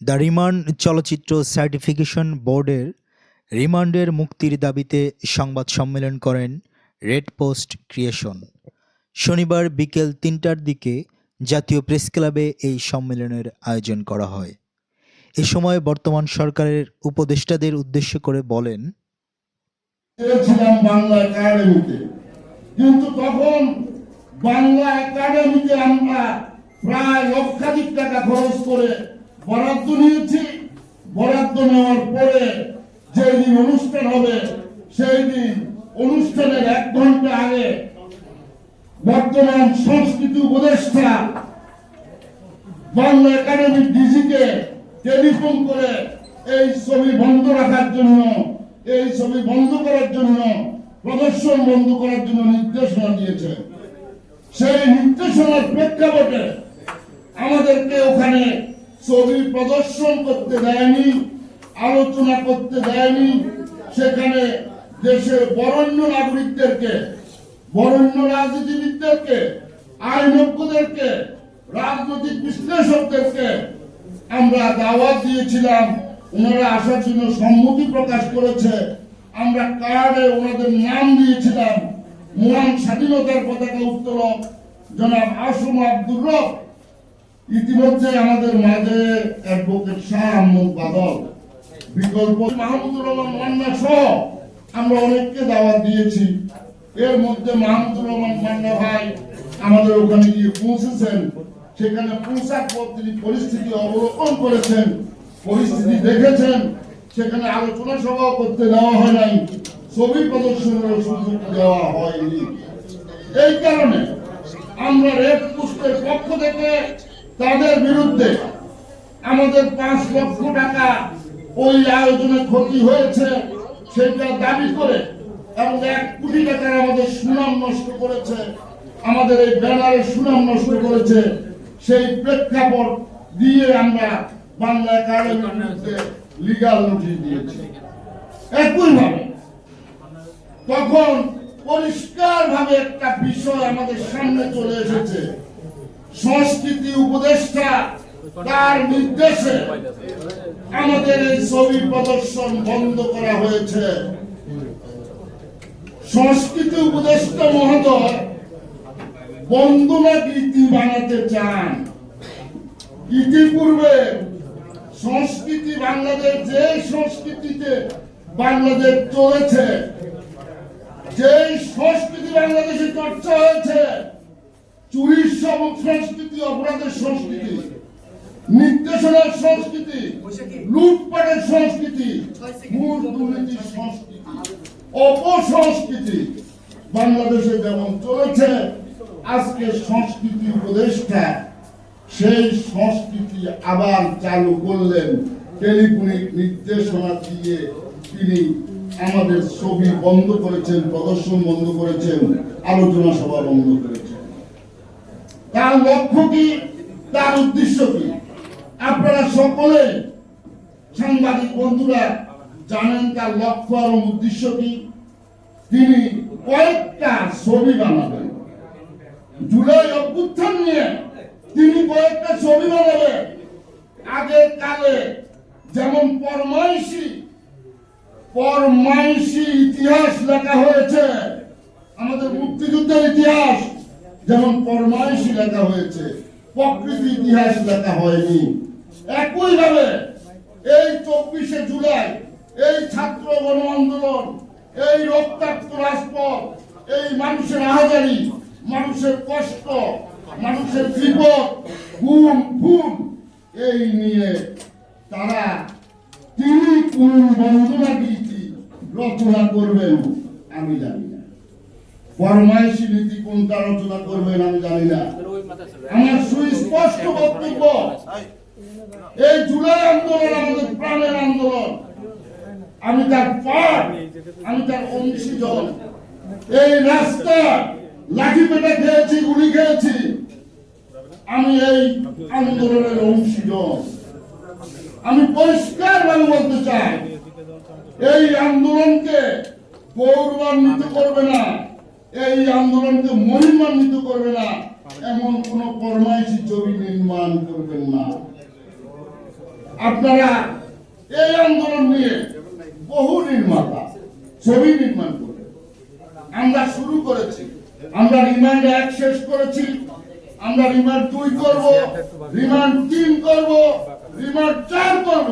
The remand চলচ্চিত্র certification বোর্ডের রিমান্ডের মুক্তির দাবিতে সংবাদ সম্মেলন করেন রেড পোস্ট ক্রিয়েশন। শনিবার বিকেল তিনটার দিকে জাতীয় প্রেস ক্লাবে এই সম্মেলনের আয়োজন করা হয়। এ সময় বর্তমান সরকারের উপদেষ্টাদের উদ্দেশ্য করে বলেন বাংলা একাডেমিতে। কিন্তু তখন বাংলা একাডেমিতে আমরা প্রায় লক্ষাধিক টাকা খরচ করে বরাদ্দ নিয়েছি। বরাদ্দ নেওয়ার পরে যেই দিন অনুষ্ঠান হবে, সেই দিন অনুষ্ঠানের এক ঘণ্টা আগে বর্তমান সংস্কৃতি উপদেষ্টা বাংলা একাডেমির ডিজিকে টেলিফোন করে এই ছবি বন্ধ রাখার জন্য, এই ছবি বন্ধ করার জন্য, প্রদর্শন বন্ধ করার জন্য নির্দেশনা দিয়েছে। সেই নির্দেশনার প্রেক্ষাপটে আমাদেরকে ওখানে ছবি প্রদর্শন করতে দেয়নি, আলোচনা করতে দেয়নি। সেখানে দেশের বরেণ্য নাগরিকদেরকে, বরেণ্য রাজনীতিবিদদেরকে, আইনজ্ঞদেরকে, রাজনৈতিক বিশ্লেষকদেরকে আমরা দাওয়াত দিয়েছিলাম। ওনারা আসার জন্য সম্মতি প্রকাশ করেছে। আমরা কার্ডে ওনাদের নাম দিয়েছিলাম। মহান স্বাধীনতার পতাকা উত্তোলক জনাব আসম আব্দুর রব। ইতিমধ্যে আমাদের মাঝে অ্যাডভোকেট শাহ আহমদ বাদল, বিকল্প মাহমুদুর রহমান মান্না সহ আমরা অনেককে দাওয়াত দিয়েছি। এর মধ্যে মাহমুদুর রহমান মান্না ভাই আমাদের ওখানে গিয়ে পৌঁছেছেন। সেখানে পৌঁছার পর তিনি পরিস্থিতি অবলোকন করেছেন, পরিস্থিতি দেখেছেন। সেখানে আলোচনা সভা করতে দেওয়া হয় নাই। ছবি প্রদর্শনের সুযোগ দেওয়া হয়নি। এই কারণে আমরা রেড পোস্টের পক্ষ থেকে তাদের বিরুদ্ধে আমাদের পাঁচ লক্ষ টাকা ওই আয়োজনে ক্ষতি হয়েছে, সেটা দাবি করে এবং এক কোটি টাকার আমাদের সুনাম নষ্ট করেছে, আমাদের এই ব্যানারের সুনাম নষ্ট করেছে। সেই প্রেক্ষাপট দিয়ে আমরা বাংলা বিরুদ্ধে লিগাল নোটিশ দিয়েছি। একইভাবে তখন পরিষ্কার ভাবে একটা বিষয় আমাদের সামনে চলে এসেছে। সংস্কৃতি উপদেষ্টা তার নির্দেশে আমাদের এই ছবি প্রদর্শন বন্ধ করা হয়েছে। সংস্কৃতি উপদেষ্টা মহোদয় বন্দনা গীতি বানাতে চান? ইতিপূর্বে সংস্কৃতি বাংলাদেশ, যে সংস্কৃতিতে বাংলাদেশ চলেছে, যে সংস্কৃতি বাংলাদেশে চর্চা হয়েছে চুরির সংস্কৃতি, অপরাধের সংস্কৃতি, নির্দেশনার সংস্কৃতি, লুটপাটের সংস্কৃতি, অপসংস্কৃতি বাংলাদেশে যেমন চলেছে, আজকে সংস্কৃতি উপদেষ্টা সেই সংস্কৃতি আবার চালু করলেন টেলিফোনিক নির্দেশনা দিয়ে তিনি আমাদের ছবি বন্ধ করেছেন, প্রদর্শন বন্ধ করেছেন, আলোচনা সভা বন্ধ করেছেন। তার লক্ষ্য কি? তার উদ্দেশ্য কি? আপনারা সকলে সাংবাদিক বন্ধুরা জানেন তার লক্ষ্য এবং উদ্দেশ্য কি? তিনি কয়েকটা ছবি বানাবেন। জুলাই অভ্যুত্থান নিয়ে তিনি কয়েকটা ছবি বানাবেন। আগের কালে যেমন পরমাইশী পরমাইশী ইতিহাস লেখা হয়েছে। আমাদের মুক্তিযুদ্ধের ইতিহাস যেমন পরমাইশী লেখা হয়েছে, প্রকৃতি ইতিহাস লেখা হয়নি। একইভাবে এই চব্বিশে জুলাই, এই ছাত্র গণ আন্দোলন, এই রক্তাক্ত রাজপথ, এই মানুষের আহাজারি, মানুষের কষ্ট, মানুষের বিপদ গুম খুন এই নিয়ে তারা তিনি কোন বন্দনা রচনা করবেন, আমি জানি না। ফরমাইশি নীতি কোনটা রচনা করবেন আমি জানি না। আমার সুস্পষ্ট বক্তব্য, এই জুলাই আন্দোলন আমাদের প্রাণের আন্দোলন। আমি তার পার আমি তার অংশীজন। এই রাস্তা, লাঠি পেটে খেয়েছি, গুলি খেয়েছি। আমি এই আন্দোলনের অংশীজন। আমি পরিষ্কার ভাবে বলতে চাই, এই আন্দোলনকে গৌরবান্বিত করবে না। এই আন্দোলনকে মহিমান্বিত করবে না, এমন কোন ফরমাইশি ছবি নির্মাণ করবেন না। আপনারা এই আন্দোলন নিয়ে বহু নির্মাতা ছবি নির্মাণ করে আমরা শুরু করেছি, আমরা রিমান্ড এক শেষ করেছি, আমরা রিমান্ড দুই করব রিমান্ড তিন করব রিমান্ড চার করব।